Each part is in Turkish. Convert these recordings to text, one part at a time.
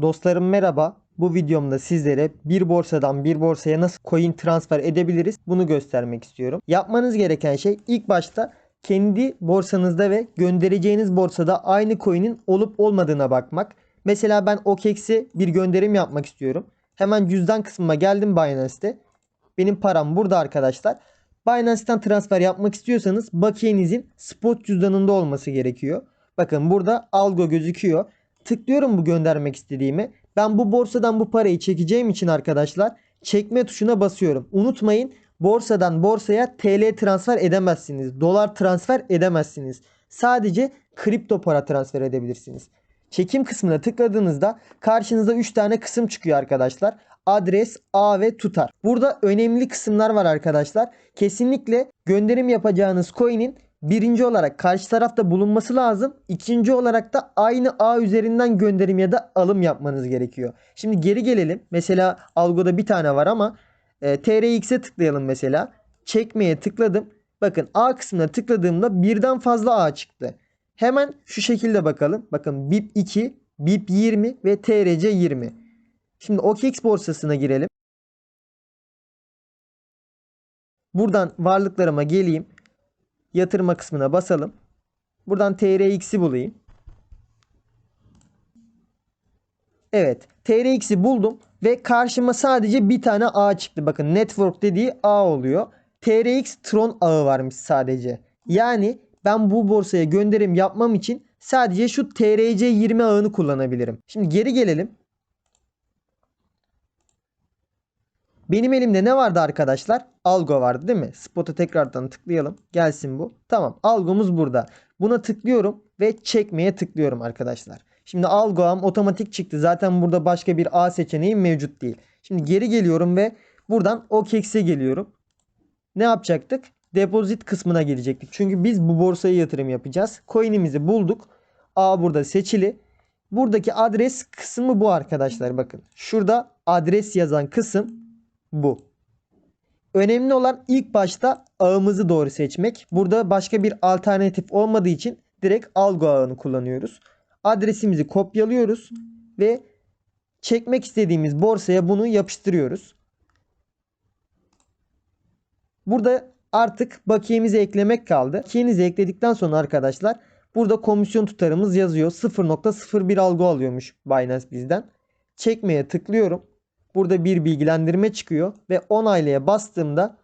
Dostlarım merhaba. Bu videomda sizlere bir borsadan bir borsaya nasıl coin transfer edebiliriz bunu göstermek istiyorum. Yapmanız gereken şey ilk başta kendi borsanızda ve göndereceğiniz borsada aynı coin'in olup olmadığına bakmak. Mesela ben OKEX'e bir gönderim yapmak istiyorum. Hemen cüzdan kısmıma geldim Binance'te. Benim param burada arkadaşlar. Binance'ten transfer yapmak istiyorsanız bakiyenizin spot cüzdanında olması gerekiyor. Bakın burada algo gözüküyor. Tıklıyorum bu göndermek istediğimi. Ben bu borsadan bu parayı çekeceğim için arkadaşlar çekme tuşuna basıyorum. Unutmayın borsadan borsaya TL transfer edemezsiniz. Dolar transfer edemezsiniz. Sadece kripto para transfer edebilirsiniz. Çekim kısmına tıkladığınızda karşınıza 3 tane kısım çıkıyor arkadaşlar. Adres, A ve tutar. Burada önemli kısımlar var arkadaşlar. Kesinlikle gönderim yapacağınız coin'in birinci olarak karşı tarafta bulunması lazım. İkinci olarak da aynı A üzerinden gönderim ya da alım yapmanız gerekiyor. Şimdi geri gelelim. Mesela algoda bir tane var ama e, TRX'e tıklayalım mesela. Çekmeye tıkladım. Bakın A kısmına tıkladığımda birden fazla A çıktı. Hemen şu şekilde bakalım. Bakın BIP 2, BIP 20 ve TRC 20. Şimdi OKX borsasına girelim. Buradan varlıklarıma geleyim. Yatırma kısmına basalım. Buradan TRX'i bulayım. Evet. TRX'i buldum ve karşıma sadece bir tane ağ çıktı. Bakın network dediği ağ oluyor. TRX Tron ağı varmış sadece. Yani ben bu borsaya gönderim yapmam için sadece şu TRC 20 ağını kullanabilirim. Şimdi geri gelelim. Benim elimde ne vardı arkadaşlar? Algo vardı değil mi? Spot'a tekrardan tıklayalım. Gelsin bu. Tamam. Algomuz burada. Buna tıklıyorum ve çekmeye tıklıyorum arkadaşlar. Şimdi algo ağım otomatik çıktı. Zaten burada başka bir A seçeneği mevcut değil. Şimdi geri geliyorum ve buradan OKEX'e geliyorum. Ne yapacaktık? Depozit kısmına gelecektik. Çünkü biz bu borsaya yatırım yapacağız. Coin'imizi bulduk. A burada seçili. Buradaki adres kısmı bu arkadaşlar bakın. Şurada adres yazan kısım bu. Önemli olan ilk başta ağımızı doğru seçmek. Burada başka bir alternatif olmadığı için direkt algo ağını kullanıyoruz. Adresimizi kopyalıyoruz ve çekmek istediğimiz borsaya bunu yapıştırıyoruz. Burada artık bakiyemizi eklemek kaldı. Bakiyenizi ekledikten sonra arkadaşlar burada komisyon tutarımız yazıyor. 0.01 algo alıyormuş Binance bizden. Çekmeye tıklıyorum. Burada bir bilgilendirme çıkıyor ve onaylaya bastığımda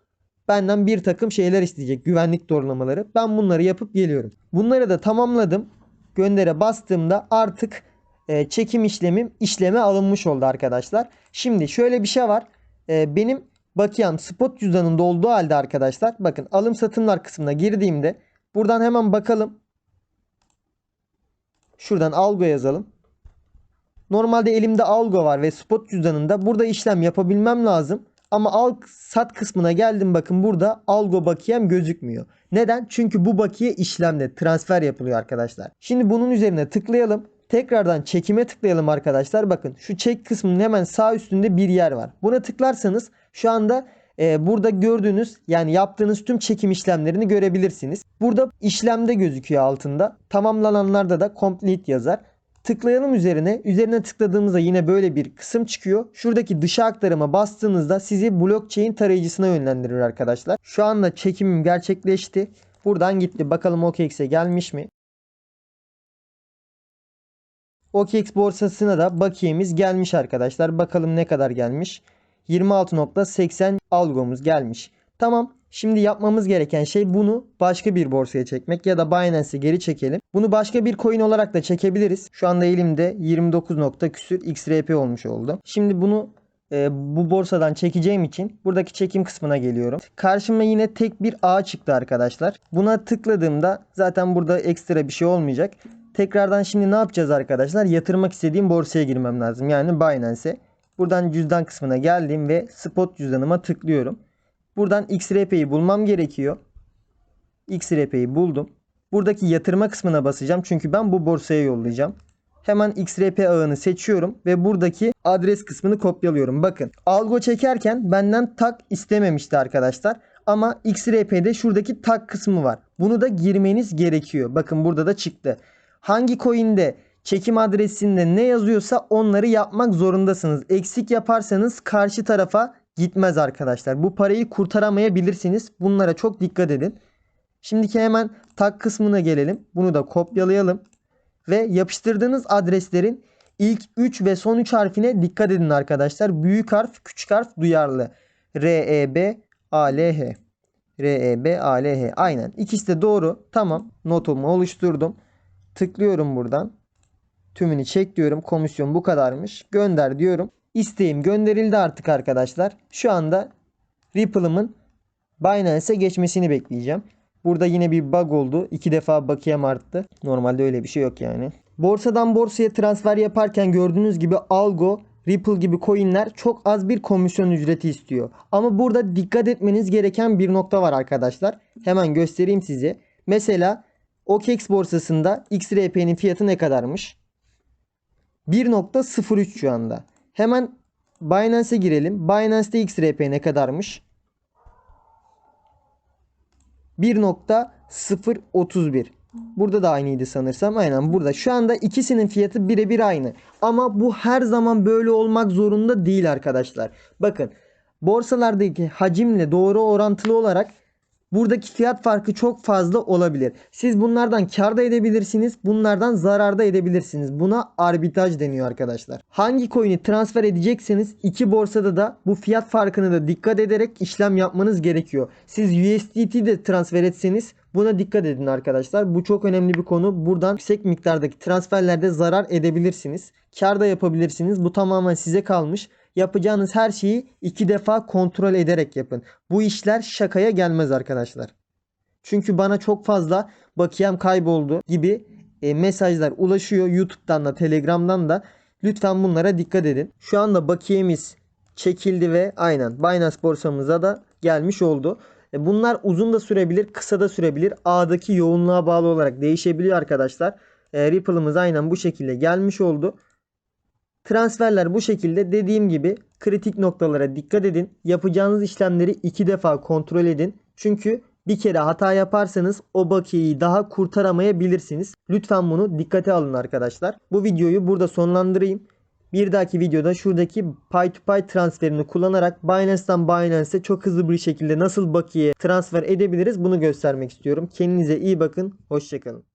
benden bir takım şeyler isteyecek. Güvenlik doğrulamaları. Ben bunları yapıp geliyorum. Bunları da tamamladım. Göndere bastığımda artık e, çekim işlemim işleme alınmış oldu arkadaşlar. Şimdi şöyle bir şey var. E, benim bakiyem spot cüzdanında olduğu halde arkadaşlar bakın alım satımlar kısmına girdiğimde buradan hemen bakalım. Şuradan algo yazalım. Normalde elimde algo var ve spot cüzdanında burada işlem yapabilmem lazım. Ama al sat kısmına geldim bakın burada algo bakiyem gözükmüyor. Neden? Çünkü bu bakiye işlemde transfer yapılıyor arkadaşlar. Şimdi bunun üzerine tıklayalım. Tekrardan çekime tıklayalım arkadaşlar. Bakın şu çek kısmının hemen sağ üstünde bir yer var. Buna tıklarsanız şu anda e, burada gördüğünüz yani yaptığınız tüm çekim işlemlerini görebilirsiniz. Burada işlemde gözüküyor altında. Tamamlananlarda da complete yazar. Tıklayalım üzerine. Üzerine tıkladığımızda yine böyle bir kısım çıkıyor. Şuradaki dışa aktarıma bastığınızda sizi blockchain tarayıcısına yönlendirir arkadaşlar. Şu anda çekimim gerçekleşti. Buradan gitti. Bakalım OKX'e gelmiş mi? OKX borsasına da bakiyemiz gelmiş arkadaşlar. Bakalım ne kadar gelmiş. 26.80 algomuz gelmiş. Tamam. Şimdi yapmamız gereken şey bunu başka bir borsaya çekmek ya da Binance'e geri çekelim. Bunu başka bir coin olarak da çekebiliriz. Şu anda elimde 29 nokta küsür XRP olmuş oldu. Şimdi bunu e, bu borsadan çekeceğim için buradaki çekim kısmına geliyorum. Karşıma yine tek bir ağ çıktı arkadaşlar. Buna tıkladığımda zaten burada ekstra bir şey olmayacak. Tekrardan şimdi ne yapacağız arkadaşlar? Yatırmak istediğim borsaya girmem lazım. Yani Binance'e. Buradan cüzdan kısmına geldim ve spot cüzdanıma tıklıyorum. Buradan XRP'yi bulmam gerekiyor. XRP'yi buldum. Buradaki yatırma kısmına basacağım. Çünkü ben bu borsaya yollayacağım. Hemen XRP ağını seçiyorum ve buradaki adres kısmını kopyalıyorum. Bakın algo çekerken benden tak istememişti arkadaşlar. Ama XRP'de şuradaki tak kısmı var. Bunu da girmeniz gerekiyor. Bakın burada da çıktı. Hangi coin'de çekim adresinde ne yazıyorsa onları yapmak zorundasınız. Eksik yaparsanız karşı tarafa gitmez arkadaşlar. Bu parayı kurtaramayabilirsiniz. Bunlara çok dikkat edin. Şimdiki hemen tag kısmına gelelim. Bunu da kopyalayalım. Ve yapıştırdığınız adreslerin ilk 3 ve son 3 harfine dikkat edin arkadaşlar. Büyük harf, küçük harf duyarlı. R, E, B, A, L, H. R, E, B, A, L, H. Aynen. İkisi de doğru. Tamam. Notumu oluşturdum. Tıklıyorum buradan. Tümünü çek diyorum. Komisyon bu kadarmış. Gönder diyorum. İsteğim gönderildi artık arkadaşlar. Şu anda Ripple'ımın Binance'e geçmesini bekleyeceğim. Burada yine bir bug oldu. İki defa bakiyem arttı. Normalde öyle bir şey yok yani. Borsadan borsaya transfer yaparken gördüğünüz gibi Algo, Ripple gibi coinler çok az bir komisyon ücreti istiyor. Ama burada dikkat etmeniz gereken bir nokta var arkadaşlar. Hemen göstereyim size. Mesela OKEX borsasında XRP'nin fiyatı ne kadarmış? 1.03 şu anda. Hemen Binance'e girelim. Binance'te XRP ne kadarmış? 1.031. Burada da aynıydı sanırsam. Aynen burada. Şu anda ikisinin fiyatı birebir aynı. Ama bu her zaman böyle olmak zorunda değil arkadaşlar. Bakın borsalardaki hacimle doğru orantılı olarak buradaki fiyat farkı çok fazla olabilir. Siz bunlardan kar da edebilirsiniz. Bunlardan zarar da edebilirsiniz. Buna arbitraj deniyor arkadaşlar. Hangi coin'i transfer edecekseniz iki borsada da bu fiyat farkını da dikkat ederek işlem yapmanız gerekiyor. Siz USDT de transfer etseniz buna dikkat edin arkadaşlar. Bu çok önemli bir konu. Buradan yüksek miktardaki transferlerde zarar edebilirsiniz. Kar da yapabilirsiniz. Bu tamamen size kalmış. Yapacağınız her şeyi iki defa kontrol ederek yapın. Bu işler şakaya gelmez arkadaşlar. Çünkü bana çok fazla bakiyem kayboldu gibi e, mesajlar ulaşıyor YouTube'dan da Telegram'dan da. Lütfen bunlara dikkat edin. Şu anda bakiyemiz çekildi ve aynen Binance borsamıza da gelmiş oldu. E, Bunlar uzun da sürebilir, kısa da sürebilir. Ağdaki yoğunluğa bağlı olarak değişebiliyor arkadaşlar. E, Ripple'ımız aynen bu şekilde gelmiş oldu. Transferler bu şekilde dediğim gibi kritik noktalara dikkat edin. Yapacağınız işlemleri iki defa kontrol edin. Çünkü bir kere hata yaparsanız o bakiyeyi daha kurtaramayabilirsiniz. Lütfen bunu dikkate alın arkadaşlar. Bu videoyu burada sonlandırayım. Bir dahaki videoda şuradaki Pay to Pay transferini kullanarak Binance'dan Binance'e çok hızlı bir şekilde nasıl bakiye transfer edebiliriz bunu göstermek istiyorum. Kendinize iyi bakın. Hoşçakalın.